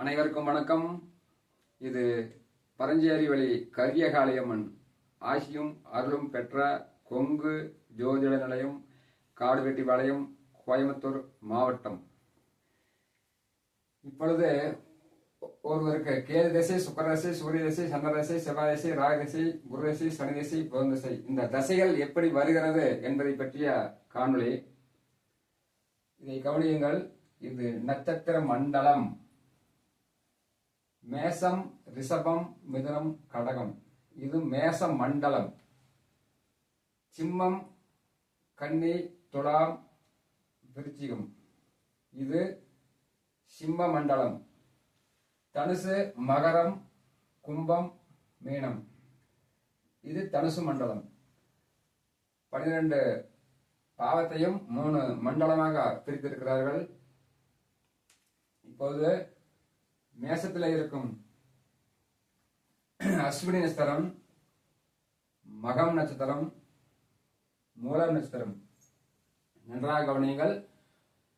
அனைவருக்கும் வணக்கம். இது பரஞ்சேரி வழி கரியகாளியம்மன் ஆசியும் அருளும் பெற்ற கொங்கு ஜோதிட நிலையம் காடுவெட்டிபாளையம் கோயம்புத்தூர் மாவட்டம். இப்பொழுது ஒருவருக்கு கேது தசை சுக்கர தசை சூரிய தசை சந்திர தசை செவ்வாய் தசை ராக குரு தசை சனி தசை புதன் தசை. இந்த தசைகள் எப்படி வருகிறது என்பதை பற்றிய காணொளி. இதை கவனியுங்கள். இது நட்சத்திர மண்டலம். மேசம் ரிஷபம் மிதுனம் கடகம். இது மேச மண்டலம். சிம்மம் கன்னி துலாம் விருச்சிகம். இது சிம்ம மண்டலம். தனுசு மகரம் கும்பம் மீனம். இது தனுசு மண்டலம். பனிரெண்டு பாவத்தையும் மூணு மண்டலமாக பிரித்திருக்கிறார்கள். இப்போது மேசத்தில் இருக்கும் அஸ்வினி நட்சத்திரம் மகம் நட்சத்திரம் மூலம் நட்சத்திரம். நன்றாக கவனியுங்கள்.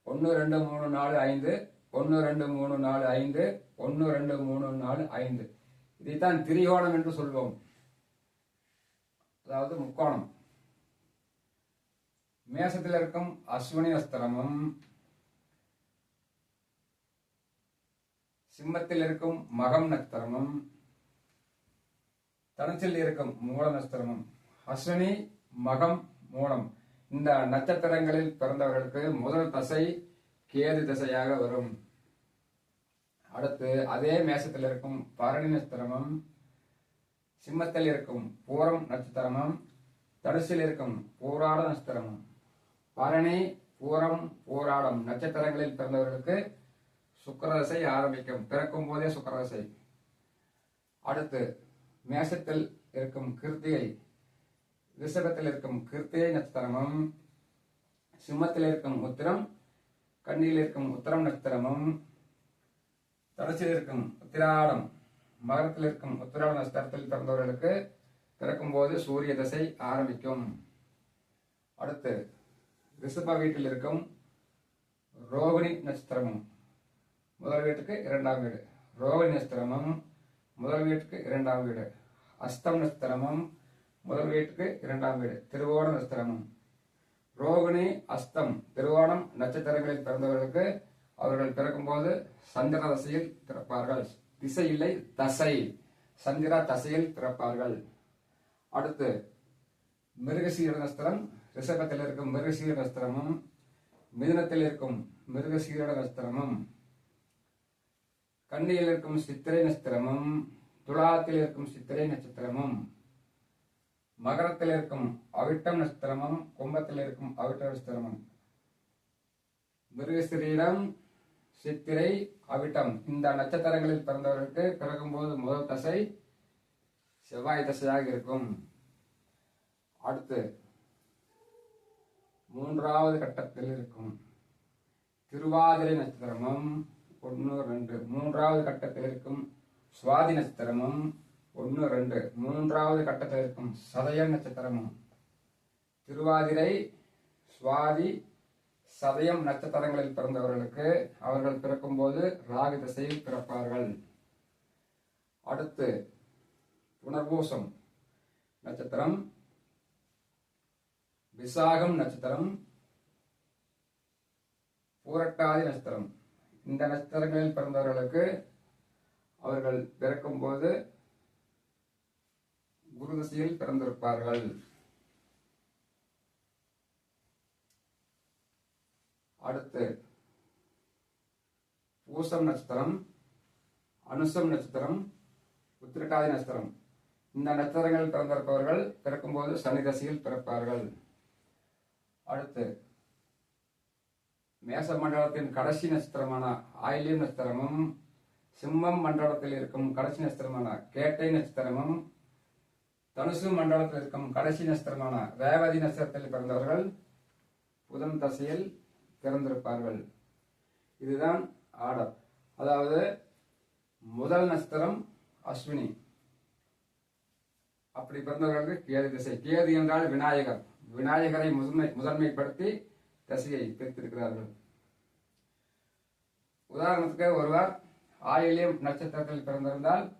ஒன்று ரெண்டு மூணு நாலு ஐந்து. ஒன்று ரெண்டு மூணு நாலு ஐந்து. ஒன்று ரெண்டு மூணு நாலு ஐந்து. இதைத்தான் திரிகோணம் என்று சொல்வோம். அதாவது முக்கோணம். மேசத்தில் இருக்கும் அஸ்வினி அஸ்திரமும் சிம்மத்தில் இருக்கும் மகம் நட்சத்திரமும் தனுச்சில் இருக்கும் மூல நட்சத்திரமும் அஸ்வினி மகம் மூலம் இந்த நட்சத்திரங்களில் பிறந்தவர்களுக்கு முதல் தசை கேது தசையாக வரும். அடுத்து அதே மேசத்தில் இருக்கும் பரணி நட்சத்திரமும் சிம்மத்தில் இருக்கும் பூரம் நட்சத்திரமும் தடுசில் இருக்கும் பூராட நட்சத்திரமும். பரணி பூரம் பூராடம் நட்சத்திரங்களில் பிறந்தவர்களுக்கு சுக்கரதசை ஆரம்பிக்கும் பிறக்கும் போதே சுக்கரதசை அடுத்து மேசத்தில் இருக்கும் கிருத்தியை ரிஷபத்தில் இருக்கும் கிருத்தியை நட்சத்திரமும் சிம்மத்தில் இருக்கும் உத்திரம் கண்ணியில் இருக்கும் உத்தரம் நட்சத்திரமும் தடச்சில் இருக்கும் உத்திராடம் மகரத்தில் இருக்கும் உத்திராட நட்சத்திரத்தில் பிறந்தவர்களுக்கு பிறக்கும் போது சூரிய தசை ஆரம்பிக்கும். அடுத்து ரிஷப வீட்டில் இருக்கும் ரோகிணி நட்சத்திரமும் முதல் வீட்டுக்கு இரண்டாம் வீடு. ரோகிணி ஸ்திரமம் முதல் வீட்டுக்கு இரண்டாம் வீடு. அஸ்தம் நஸ்திரமம் முதல் வீட்டுக்கு இரண்டாம் வீடு. திருவோண நஸ்திரமம் ரோகிணி அஸ்தம் திருவோணம் நட்சத்திரங்களில் பிறந்தவர்களுக்கு அவர்கள் பிறக்கும்போது சந்திர தசையில் பிறப்பார்கள். திசை இல்லை தசை. சந்திர தசையில் பிறப்பார்கள். அடுத்து மிருகசீர நஸ்திரம் ரிஷபத்தில் இருக்கும் மிருகசீர நஸ்திரமும் மிதுனத்தில் இருக்கும் மிருகசீர நஸ்திரமும் கண்ணியில் இருக்கும் சித்திரை நட்சத்திரமும் துலாத்தில் இருக்கும் சித்திரை நட்சத்திரமும் மகரத்தில் இருக்கும் அவிட்டம் நட்சத்திரமும் கும்பத்தில் இருக்கும் அவிட்ட நட்சத்திரமும். மிருகஸ்திரியிடம் சித்திரை அவிட்டம். இந்த நட்சத்திரங்களில் பிறந்தவர்களுக்கு பிறக்கும்போது முதல் தசை செவ்வாய் தசையாக இருக்கும். அடுத்து மூன்றாவது கட்டத்தில் இருக்கும் திருவாதிரை நட்சத்திரமும் ஒன்று ரெண்டு மூன்றாவது கட்டத்தில் இருக்கும் சுவாதி நட்சத்திரமும் ஒன்று ரெண்டு மூன்றாவது கட்டத்தில் இருக்கும் சதய நட்சத்திரமும். திருவாதிரை சுவாதி சதயம் நட்சத்திரங்களில் பிறந்தவர்களுக்கு அவர்கள் பிறக்கும்போது ராகு திசையில் பிறப்பார்கள். அடுத்து புனர்பூசம் நட்சத்திரம் விசாகம் நட்சத்திரம் பூரட்டாதி நட்சத்திரம். இந்த நட்சத்திரங்களில் பிறந்தவர்களுக்கு அவர்கள் பிறக்கும்போது குரு திசையில் பிறந்திருப்பார்கள். அடுத்து பூசம் நட்சத்திரம் அனுசம் நட்சத்திரம் உத்திரட்டாதி நட்சத்திரம். இந்த நட்சத்திரங்களில் பிறந்திருப்பவர்கள் பிறக்கும்போது சனி தசையில் பிறப்பார்கள். அடுத்து மேச மண்டலத்தின் கடைசி நட்சத்திரமான ஆயிலியம் நட்சத்திரமும் சிம்மம் மண்டலத்தில் இருக்கும் கடைசி நட்சத்திரமான கேட்டை நட்சத்திரமும் தனுசு மண்டலத்தில் இருக்கும் கடைசி நட்சத்திரமான ரேவதி நட்சத்திரத்தில் பிறந்தவர்கள் புதன் தசையில் பிறந்திருப்பார்கள். இதுதான் ஆர்டர். அதாவது முதல் நட்சத்திரம் அஸ்வினி. அப்படி பிறந்தவர்களுக்கு கேது திசை. கேது என்றால் விநாயகர். விநாயகரை முதன்மை முதன்மைப்படுத்தி தசையை பிரித்திருக்கிறார்கள். உதாரணத்துக்கு ஒருவர் ஆயிலியம் நட்சத்திரத்தில் பிறந்திருந்தால்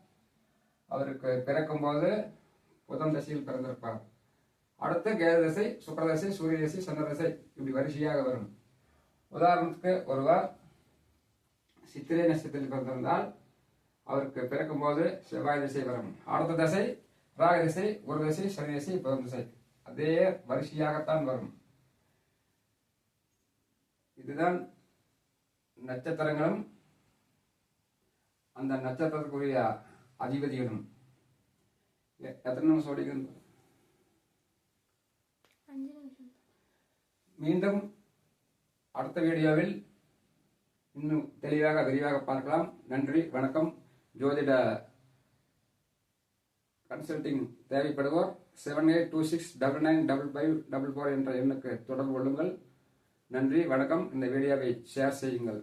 அவருக்கு பிறக்கும் போது புதன் தசையில் பிறந்திருப்பார். அடுத்து கேது தசை சுக்கரதசை சூரிய தசை சந்திர தசை இப்படி வரிசையாக வரும். உதாரணத்துக்கு ஒருவர் சித்திரை நட்சத்திரத்தில் பிறந்திருந்தால் அவருக்கு பிறக்கும் போது செவ்வாய் திசை வரும். அடுத்த தசை ராக திசை ஒரு தசை சனி திசை புதன் திசை. அதே வரிசையாகத்தான் வரும். இதுதான் நட்சத்திரங்களும் அந்த நட்சத்திரத்துக்குரிய அதிபதிகளும். எத்தனை நிமிஷம் ஓடிக்கிறது மீண்டும் அடுத்த வீடியோவில் இன்னும் தெளிவாக விரிவாக பார்க்கலாம். நன்றி வணக்கம். ஜோதிட consulting தேவைப்படுவோர் seven eight two six double nine double five double four என்ற எண்ணுக்கு தொடர்பு கொள்ளுங்கள். நன்றி வணக்கம். இந்த வீடியோவை ஷேர் செய்யுங்கள்.